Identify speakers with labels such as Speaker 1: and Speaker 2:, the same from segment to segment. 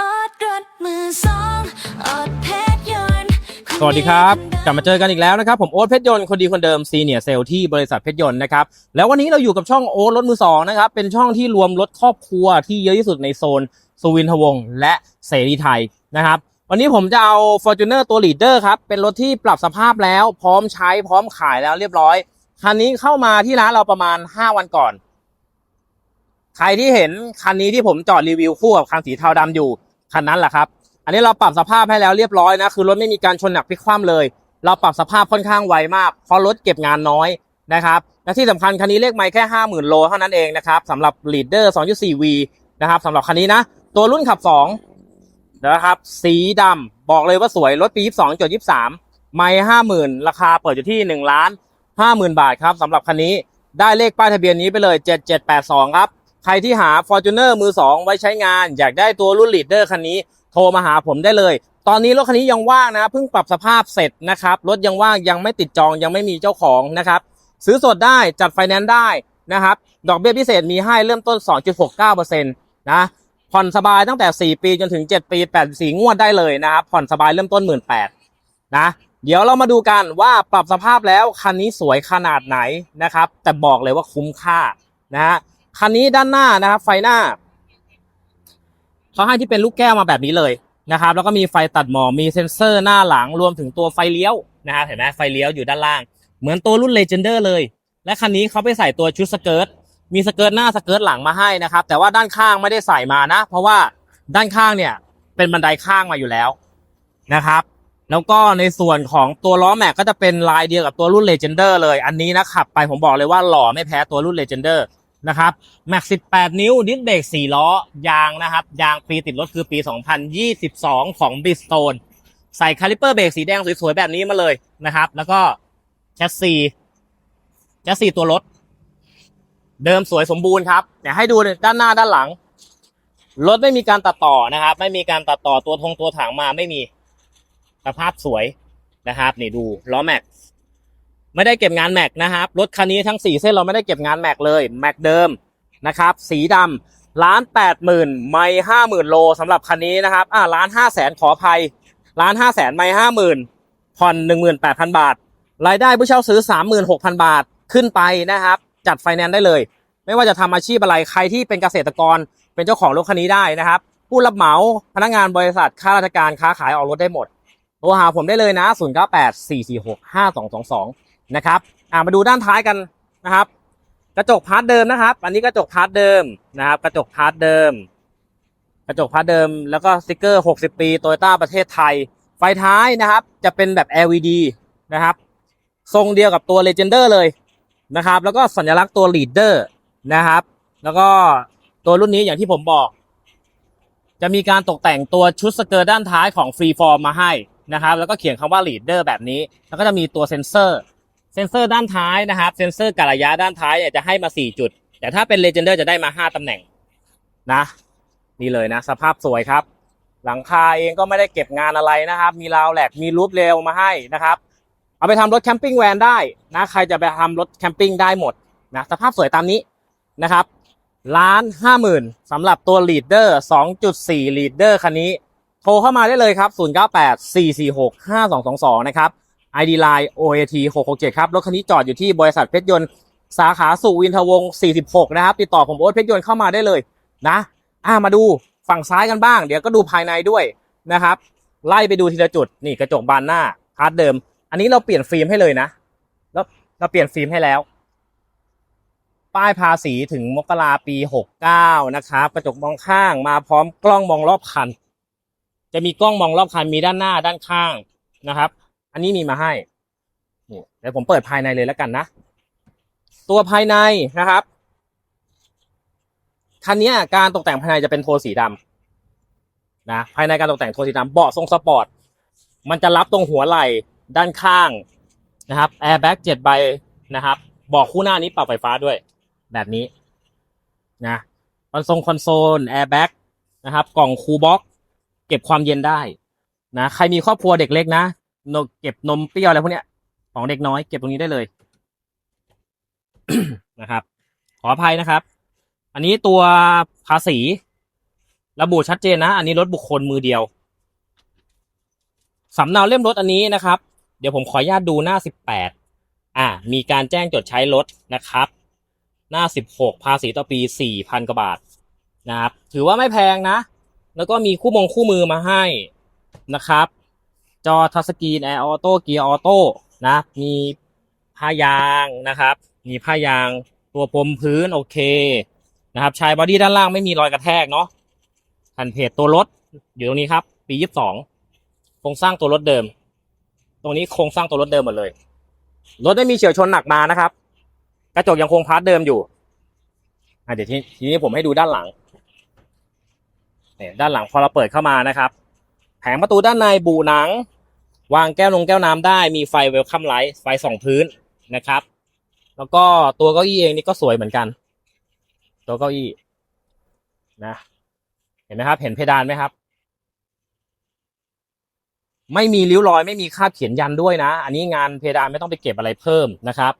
Speaker 1: ออดรถมือสองออดเพชรยนต์
Speaker 2: สวัสดีครับ กลับมาเจอกันอีกแล้วนะครับ ผมโอ๊ตเพชรยนต์คนดีคนเดิมซีเนียร์เซลที่บริษัทเพชรยนต์นะครับ แล้ววันนี้เราอยู่กับช่องโอ๊ตรถมือสองนะครับ เป็นช่องที่รวมรถครอบครัวที่เยอะที่สุดในโซนสุวินทวงศ์และเสรีไทยนะครับ วันนี้ผมจะเอา Fortuner ตัว Leader ครับ เป็นรถที่ปรับสภาพแล้วพร้อมใช้พร้อมขายแล้วเรียบร้อย คันนี้เข้ามาที่ร้านเราประมาณ 5 วันก่อน ใครที่เห็นคันนี้ที่ผมจอดรีวิวคู่กับคันสีเทาดำอยู่คันนั้นแหละครับ อันนี้เราปรับสภาพให้แล้วเรียบร้อยนะคือรถไม่มีการชนหนักพลิกคว่ำเลย เราปรับสภาพค่อนข้างไวมากเพราะรถเก็บงานน้อยนะครับและที่สำคัญคันนี้เลขไมล์แค่50,000โลเท่านั้นเองนะครับสำหรับ Leader 2.4V นะครับสำหรับคันนี้นะ ตัวรุ่นขับ2นะครับสีดำบอกเลยว่าสวยรถปี 22.23 ไมล์50,000 ราคาเปิดอยู่ที่1ล้าน50,000 บาทครับสำหรับคันนี้ได้เลขป้ายทะเบียนนี้ไปเลย 7782 ครับ ใครที่หา Fortuner มือ 2 ไว้ใช้งาน อยากได้ตัวรุ่น Leader คันนี้ โทรมาหาผมได้เลย ตอนนี้รถคันนี้ยังว่างนะเพิ่งปรับสภาพเสร็จนะครับ รถยังว่างยังไม่ติดจองยังไม่มีเจ้าของนะครับ ซื้อสดได้จัดไฟแนนซ์ได้นะครับ ดอกเบี้ยพิเศษมีให้เริ่มต้น 2.69%นะผ่อนสบายตั้งแต่ 4 ปีจนถึง 7 ปี 84 งวดได้เลยนะครับผ่อนสบายเริ่มต้น 18,000นะเดี๋ยวเรามาดูกันว่าปรับสภาพแล้วคันนี้สวยขนาดไหนนะครับ แต่บอกเลยว่าคุ้มค่านะฮะ คันนี้ด้านหน้านะครับ ไฟหน้าเขาให้ที่เป็นลูกแก้วมาแบบนี้เลยนะครับ แล้วก็มีไฟตัดหมอกมีเซ็นเซอร์หน้าหลังรวมถึงตัวไฟเลี้ยวนะครับเห็นไหมไฟเลี้ยวอยู่ด้านล่าง เหมือนตัวรุ่น Legender เลย และคันนี้เขาไปใส่ตัวชุดสเกิร์ตมีสเกิร์ตหน้าสเกิร์ตหลังมาให้นะครับ แต่ว่าด้านข้างไม่ได้ใส่มานะ เพราะว่าด้านข้างเนี่ย เป็นบันไดข้างมาอยู่แล้วนะครับ แล้วก็ในส่วนของตัวล้อแม็กก็จะเป็นลายเดียวกับตัวรุ่น Legender เลย อันนี้นะขับไปผมบอกเลยว่าหล่อไม่แพ้ตัวรุ่น Legender น นะครับแม็ก18 นิ้วดิสเบรก4ล้อยางนะครับยางปีติดรถคือปี 2022 ของ Bridgestone ใส่คาลิเปอร์เบรกสีแดงสวยๆแบบนี้มาเลยนะครับ แล้วก็แชสซีแชสซีตัวรถ เดิมสวยสมบูรณ์ครับเดี๋ยวให้ดูด้านหน้าด้านหลัง รถไม่มีการตัดต่อนะครับ ไม่มีการตัดต่อตัวทงตัวถังมาไม่มีสภาพสวยนะครับ นี่ดูล้อแม็ก ไม่ได้เก็บงานแม็กนะครับ รถคันนี้ทั้งสี่เส้นเราไม่ได้เก็บงานแม็กเลยแม็กเดิมนะครับ สีดำล้านแปดหมื่นไม่ห้าหมื่นโลสำหรับคันนี้นะครับอ่าล้านห้าแสนขออภัยล้านห้าแสนไม่ห้าหมื่นผ่อนหนึ่งหมื่นแปดพันบาท รายได้ผู้เช่าซื้อสามหมื่นหกพันบาทขึ้นไปนะครับ จัดไฟแนนซ์ได้เลย ไม่ว่าจะทำอาชีพอะไรใครที่เป็นเกษตรกรเป็นเจ้าของรถคันนี้ได้นะครับ ผู้รับเหมาพนักงานบริษัทข้าราชการค้าขายออกรถได้หมดโทรหาผมได้เลยนะ0 9 8 4 4 6 5 2 2 2 นะครับอ่ามาดูด้านท้ายกันนะครับ กระจกพาร์ทเดิมนะครับ อันนี้กระจกพาร์ทเดิมนะครับ กระจกพาร์ทเดิม กระจกพาร์ทเดิม แล้วก็สติกเกอร์ 60 ปีโตโยต้าประเทศไทย ไฟท้ายนะครับ จะเป็นแบบ LED นะครับ ทรงเดียวกับตัว Legender เลยนะครับ แล้วก็สัญลักษณ์ตัว Leader นะครับ แล้วก็ตัวรุ่นนี้อย่างที่ผมบอก จะมีการตกแต่งตัวชุดสเกิร์ตด้านท้ายของ Freeform มาให้นะครับ แล้วก็เขียนคำว่า Leader แบบนี้ แล้วก็จะมีตัวเซ็นเซอร์ เซ็นเซอร์ด้านท้ายนะครับ เซ็นเซอร์กะระยะด้านท้ายเนี่ยจะให้มา 4 จุด แต่ถ้าเป็น Legender จะได้มา 5 ตำแหน่งนะ นี่เลยนะ สภาพสวยครับ หลังคาเองก็ไม่ได้เก็บงานอะไรนะครับ มีราวแหลกมีรูปเรลมาให้นะครับ เอาไปทำรถแคมปิ้งแวนได้นะ ใครจะไปทำรถแคมปิ้งได้หมดนะ สภาพสวยตามนี้นะครับล้านห้าหมื่นสำหรับตัว Leader 2.4 Leader คันนี้ โทรเข้ามาได้เลยครับ098 446 5222นะครับ ID Line OAT 667ครับ รถคันนี้จอดอยู่ที่บริษัทเพชรยนต์ สาขาสุวินทวงศ์46 นะครับ ติดต่อผมโอ๊ตเพชรยนต์เข้ามาได้เลยนะอ่ามาดูฝั่งซ้ายกันบ้าง เดี๋ยวก็ดูภายในด้วยนะครับ ไล่ไปดูทีละจุด นี่กระจกบานหน้าพาร์ทเดิม อันนี้เราเปลี่ยนฟิล์มให้เลยนะ แล้วเราเปลี่ยนฟิล์มให้แล้ว ป้ายภาษีถึงมกราปี 69 นะครับ กระจกมองข้างมาพร้อมกล้องมองรอบคัน จะมีกล้องมองรอบคันมีด้านหน้าด้านข้างนะครับ อันนี้มีมาให้นี่เดี๋ยวผมเปิดภายในเลยแล้วกันนะ ตัวภายในนะครับคันนี้การตกแต่งภายในจะเป็นโทนสีดำนะภายในการตกแต่งโทนสีดำเบาะทรงสปอร์ตมันจะรับตรงหัวไหล่ด้านข้างนะครับแอร์แบ็กเจ็ดใบนะครับเบาะคู่หน้านี้ปรับไฟฟ้าด้วย แบบนี้นะคอนโซลคอนโซลแอร์แบ็กนะครับ กล่องคูลบ็อกเก็บความเย็นได้นะใครมีครอบครัวเด็กเล็กนะ นมเก็บนมเปรี้ยวอะไรพวกเนี้ยของเด็กน้อยเก็บตรงนี้ได้เลยนะครับ ขออภัยนะครับ อันนี้ตัวภาษี ระบุชัดเจนนะ อันนี้รถบุคคลมือเดียวสำเนาเล่มรถอันนี้นะครับ เดี๋ยวผมขออนุญาตดูหน้า18อ่า มีการแจ้งจดใช้รถนะครับ หน้า16ภาษีต่อปี4,000กว่าบาทนะครับ ถือว่าไม่แพงนะ แล้วก็มีคู่มงคู่มือมาให้นะครับ จอทัชสกรีนแอร์ออโต้เกียร์ออโต้นะมีผ้ายางนะครับ มีผ้ายางตัวพรมพื้นโอเคนะครับชายบอดี้ด้านล่างไม่มีรอยกระแทกเนาะแผ่นเพจตัวรถอยู่ตรงนี้ครับ ปียี่สิบสองโครงสร้างตัวรถเดิม ตรงนี้โครงสร้างตัวรถเดิมหมดเลย รถไม่มีเฉียวชนหนักมานะครับ กระจกยังคงพาร์ทเดิมอยู่อเดี๋ยวทีทีนี้ผมให้ดูด้านหลังเนี่ยด้านหลังพอเราเปิดเข้ามานะครับ แผงประตูด้านในบูหนัง วางแก้วลงแก้วน้ำได้มีไฟเวลคัมไลท์ไฟสองพื้นนะครับ แล้วก็ตัวเก้าอี้เองนี่ก็สวยเหมือนกัน ตัวเก้าอี้นะเห็นไหมครับ เห็นเพดานไหมครับ ไม่มีริ้วรอยไม่มีคราบเขียนยันด้วยนะ อันนี้งานเพดานไม่ต้องไปเก็บอะไรเพิ่มนะครับ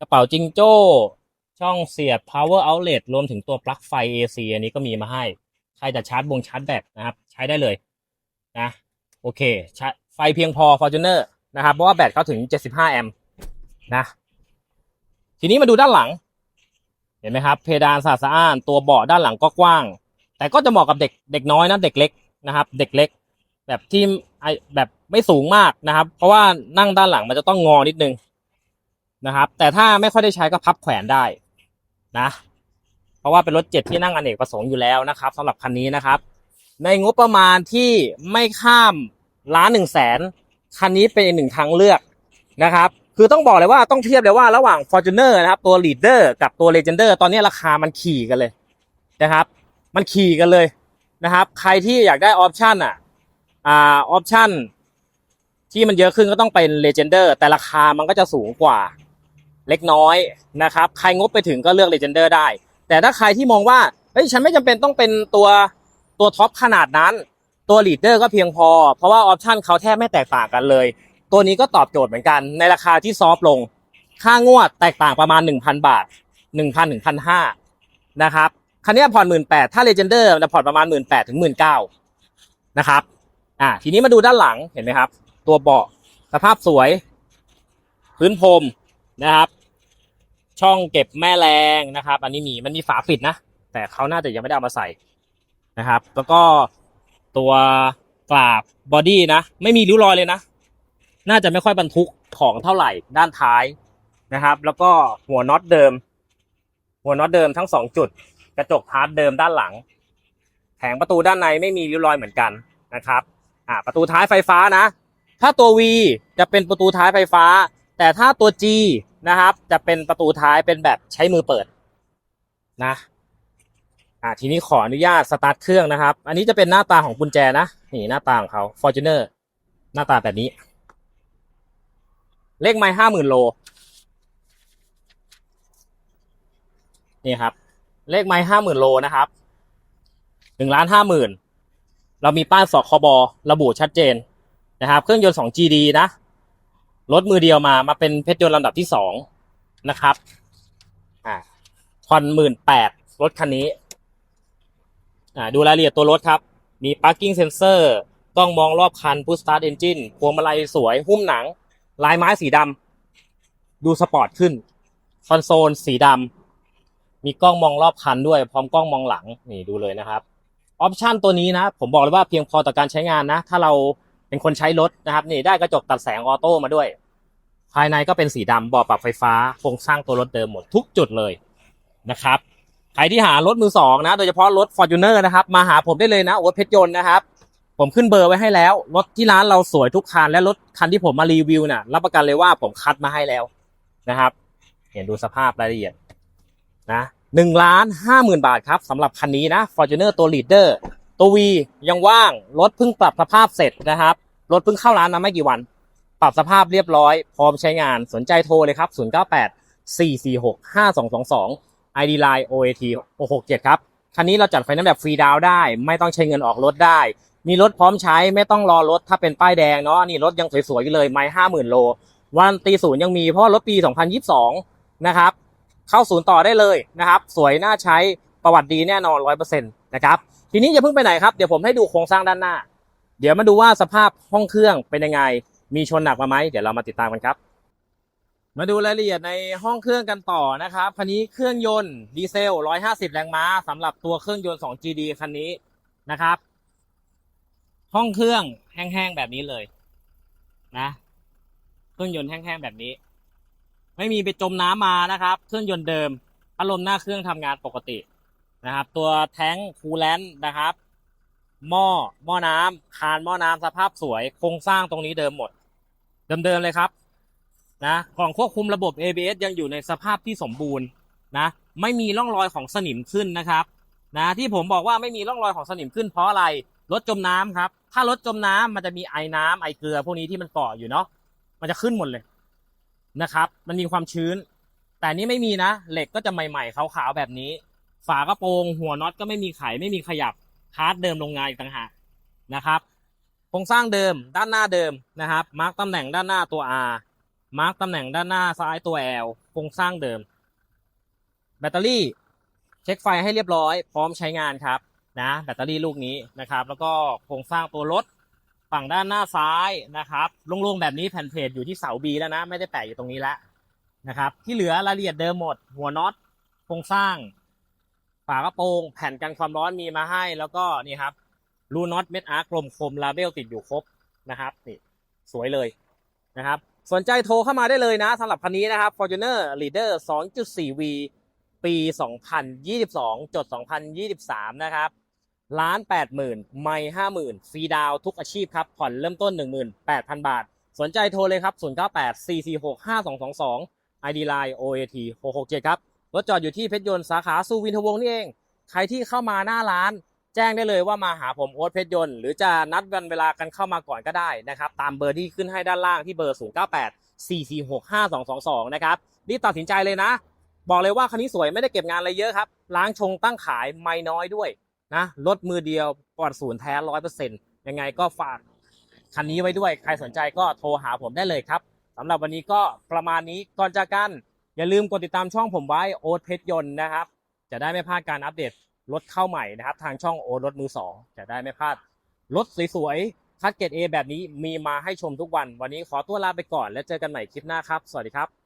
Speaker 2: กระเป๋าจิงโจ้ช่องเสียบ power outlet รวมถึงตัวปลั๊กไฟ AC อันนี้ก็มีมาให้ ใครจะชาร์จบงชาร์จแบตนะครับ ใช้ได้เลย นะโอเคไฟเพียงพอ Fortuner นะครับ เพราะว่าแบตเขาถึง 75 แอมป์นะ ทีนี้มาดูด้านหลัง เห็นไหมครับ เพดานสะอาดสะอ้าน ตัวเบาะด้านหลังก็กว้าง แต่ก็จะเหมาะกับเด็กเด็กน้อยนะเด็กเล็กนะครับ เด็กเล็ก แบบที่แบบไม่สูงมากนะครับ เพราะว่านั่งด้านหลังมันจะต้องงอนิดนึงนะครับ แต่ถ้าไม่ค่อยได้ใช้ก็พับแขวนได้นะ เพราะว่าเป็นรถเจ็ดที่นั่งอเนกประสงค์อยู่แล้วนะครับสำหรับคันนี้นะครับ ในงบประมาณที่ไม่ข้ามล้านหนึ่งแสนคันนี้เป็นอีกหนึ่งทางเลือกนะครับ คือต้องบอกเลยว่าต้องเทียบเลยว่าระหว่าง Fortuner นะครับตัว Leader กับตัว Legender ตอนนี้ราคามันขี่กันเลยนะครับ มันขี่กันเลยนะครับ ใครที่อยากได้ออปชันอะอ่าออปชันที่มันเยอะขึ้นก็ต้องเป็น Legender แต่ราคามันก็จะสูงกว่าเล็กน้อยนะครับ ใครงบไปถึงก็เลือก Legender ได้ แต่ถ้าใครที่มองว่าเฮ้ยฉันไม่จำเป็นต้องเป็นตัว ตัวท็อปขนาดนั้น ตัวลีดเดอร์ก็เพียงพอ เพราะว่าออปชันเขาแทบไม่แตกต่างกันเลย ตัวนี้ก็ตอบโจทย์เหมือนกัน ในราคาที่ซอฟลง ค่างวดแตกต่างประมาณ 1,000 บาท 1,000ถึง1,500นะครับคันนี้ผ่อน18,000ถ้า Legender จะผ่อนประมาณ18,000ถึง19,000นะครับอ่าทีนี้มาดูด้านหลังเห็นไหมครับ ตัวเบาะสภาพสวย พื้นพรมนะครับ ช่องเก็บแม่แรงนะครับ อันนี้มีมันมีฝาปิดนะ แต่เขาน่าจะยังไม่ได้เอามาใส่ นะครับ แล้วก็ตัวกราบบอดี้นะ ไม่มีริ้วรอยเลยนะ น่าจะไม่ค่อยบรรทุกของเท่าไหร่ด้านท้ายนะครับ แล้วก็หัวน็อตเดิม หัวน็อตเดิมทั้งสองจุด กระจกพาร์ทเดิมด้านหลัง แผงประตูด้านในไม่มีริ้วรอยเหมือนกันนะครับ อ่าประตูท้ายไฟฟ้านะ ถ้าตัว V จะเป็นประตูท้ายไฟฟ้า แต่ถ้าตัว G นะครับ จะเป็นประตูท้ายเป็นแบบใช้มือเปิดนะ อ่าทีนี้ขออนุญาตสตาร์ทเครื่องนะครับ อันนี้จะเป็นหน้าตาของกุญแจนะ นี่หน้าตาของเขา Fortuner หน้าตาแบบนี้ เลขไม้ห้าหมื่นโล นี่ครับ เลขไม้ห้าหมื่นโลนะครับหนึ่งล้านห้าหมื่นเรามีป้ายสคบระบุชัดเจนนะครับ เครื่องยนต์ 2GD นะ รถมือเดียวมามาเป็นเพชรยนต์ลำดับที่สองนะครับ อ่าผ่อนหมื่นแปดรถคันนี้ อ่าดูรายละเอียดตัวรถครับ มี parking sensor กล้องมองรอบคัน push start engine พวงมาลัยสวย หุ้มหนัง ลายไม้สีดำดูสปอร์ตขึ้น คอนโซลสีดำมีกล้องมองรอบคันด้วย พร้อมกล้องมองหลัง นี่ดูเลยนะครับ ออปชันตัวนี้นะ ผมบอกเลยว่าเพียงพอต่อการใช้งานนะ ถ้าเราเป็นคนใช้รถนะครับ นี่ได้กระจกตัดแสงออโต้มาด้วย ภายในก็เป็นสีดำเบาะปรับไฟฟ้าโครงสร้างตัวรถเดิมหมดทุกจุดเลยนะครับ ใครที่หารถมือสองนะ โดยเฉพาะรถ Fortuner นะครับ มาหาผมได้เลยนะโอ๊ตเพชรยนต์นะครับ ผมขึ้นเบอร์ไว้ให้แล้ว รถที่ร้านเราสวยทุกคัน และรถคันที่ผมมารีวิวนี่ยรับประกันเลยว่าผมคัดมาให้แล้วนะครับ เห็นดูสภาพรายละเอียดนะหนึ่งล้านห้าหมื่นบาทครับสำหรับคันนี้นะ Fortuner ตัว Leader ตัว V ยังว่างรถเพิ่งปรับสภาพเสร็จนะครับ รถเพิ่งเข้าร้านมาไม่กี่วัน ปรับสภาพเรียบร้อย พร้อมใช้งานสนใจโทรเลยครับ 098 446 5222 ID Line OAT 667 ครับ คันนี้เราจัดไฟแนนซ์แบบฟรีดาวได้ ไม่ต้องใช้เงินออกรถได้ มีรถพร้อมใช้ไม่ต้องรอรถถ้าเป็นป้ายแดงเนาะนี่รถยังสวยๆอยู่เลยไม่ห้าหมื่นโล วันตีศูนย์ยังมีเพราะรถปี 2022 นะครับ เข้าศูนย์ต่อได้เลยนะครับ สวยน่าใช้ประวัติดีแน่นอน100%นะครับทีนี้อย่าเพิ่งไปไหนครับเดี๋ยวผมให้ดูโครงสร้างด้านหน้า เดี๋ยวมาดูว่าสภาพห้องเครื่องเป็นยังไง มีชนหนักมาไหมเดี๋ยวเรามาติดตามกันครับ มาดูรายละเอียดในห้องเครื่องกันต่อนะครับ คันนี้เครื่องยนต์ดีเซล 150 แรงม้าสำหรับตัวเครื่องยนต์ 2GD คันนี้นะครับ ห้องเครื่องแห้งๆแบบนี้เลยนะ เครื่องยนต์แห้งๆแบบนี้ ไม่มีไปจมน้ำมานะครับ เครื่องยนต์เดิมพัดลมหน้าเครื่องทำงานปกตินะครับ ตัวแท้งคูลแลนต์นะครับ หม้อหม้อน้ำคานหม้อน้ำสภาพสวยโครงสร้างตรงนี้เดิมหมด เดิมๆเลยครับ นะกล่องควบคุมระบบ ABS ยังอยู่ในสภาพที่สมบูรณ์นะไม่มีร่องรอยของสนิมขึ้นนะครับนะที่ผมบอกว่าไม่มีร่องรอยของสนิมขึ้นเพราะอะไรรถจมน้ำครับ ถ้ารถจมน้ำมันจะมีไอ้น้ำไอเกลือพวกนี้ที่มันเกาะอยู่เนาะมันจะขึ้นหมดเลยนะครับ มันมีความชื้น แต่นี่ไม่มีนะ เหล็กก็จะใหม่ๆขาวๆแบบนี้ ฝากระโปรงหัวน็อตก็ไม่มีไขไม่มีขยับพาร์ทเดิมโรงงานอีกต่างหากนะครับโครงสร้างเดิมด้านหน้าเดิมนะครับมาร์กตำแหน่งด้านหน้าตัว R มาร์กตำแหน่งด้านหน้าซ้ายตัว L โครงสร้างเดิม แบตเตอรี่ เช็คไฟให้เรียบร้อย พร้อมใช้งานครับนะแบตเตอรี่ลูกนี้นะครับ แล้วก็โครงสร้างตัวรถฝั่งด้านหน้าซ้ายนะครับโล่งๆแบบนี้แผ่นเพจอยู่ที่เสา B แล้วนะ ไม่ได้แปะอยู่ตรงนี้แล้วนะครับ ที่เหลือรายละเอียดเดิมหมด หัวน็อตโครงสร้างฝากระโปรงแผ่นกันความร้อนมีมาให้ แล้วก็นี่ครับรูน็อตเม็ดอาร์กลมคมลาเบลติดอยู่ครบนะครับนี่สวยเลยนะครับ สนใจโทรเข้ามาได้เลยนะสำหรับคันนี้นะครับ Fortuner Leader 2.4V ปี 2022 จด 2023 นะครับล้าน80,000 ไม่ 50,000 ฟรีดาวทุกอาชีพครับ ผ่อนเริ่มต้น 18,000 บาท สนใจโทรเลยครับ 098 446 5222 ID Line OAT 667 ครับ รถจอดอยู่ที่เพชรยนต์สาขาสุวินทวงศ์นี่เอง ใครที่เข้ามาหน้าร้าน แจ้งได้เลยว่ามาหาผมโอ๊ตเพชรยนต์หรือจะนัดวันเวลากันเข้ามาก่อนก็ได้นะครับ ตามเบอร์ที่ขึ้นให้ด้านล่างที่เบอร์ 098 446 5222 นะครับรีบตัดสินใจเลยนะ บอกเลยว่าคันนี้สวยไม่ได้เก็บงานอะไรเยอะครับล้างชงตั้งขายไม่น้อยด้วยนะรถมือเดียวปลอดศูนย์แท้ร้อยเปอร์เซ็นต์ยังไงก็ฝากคันนี้ไว้ด้วย ใครสนใจก็โทรหาผมได้เลยครับสำหรับวันนี้ก็ประมาณนี้ก่อนจากกันอย่าลืมกดติดตามช่องผมไว้โอ๊ตเพชรยนต์นะครับ จะได้ไม่พลาดการอัปเดต รถเข้าใหม่นะครับ ทางช่องโอรถมือสองจะได้ไม่พลาดรถสวยๆคัดเกรดเอแบบนี้มีมาให้ชมทุกวัน วันนี้ขอตัวลาไปก่อน แล้วเจอกันใหม่คลิปหน้าครับ สวัสดีครับ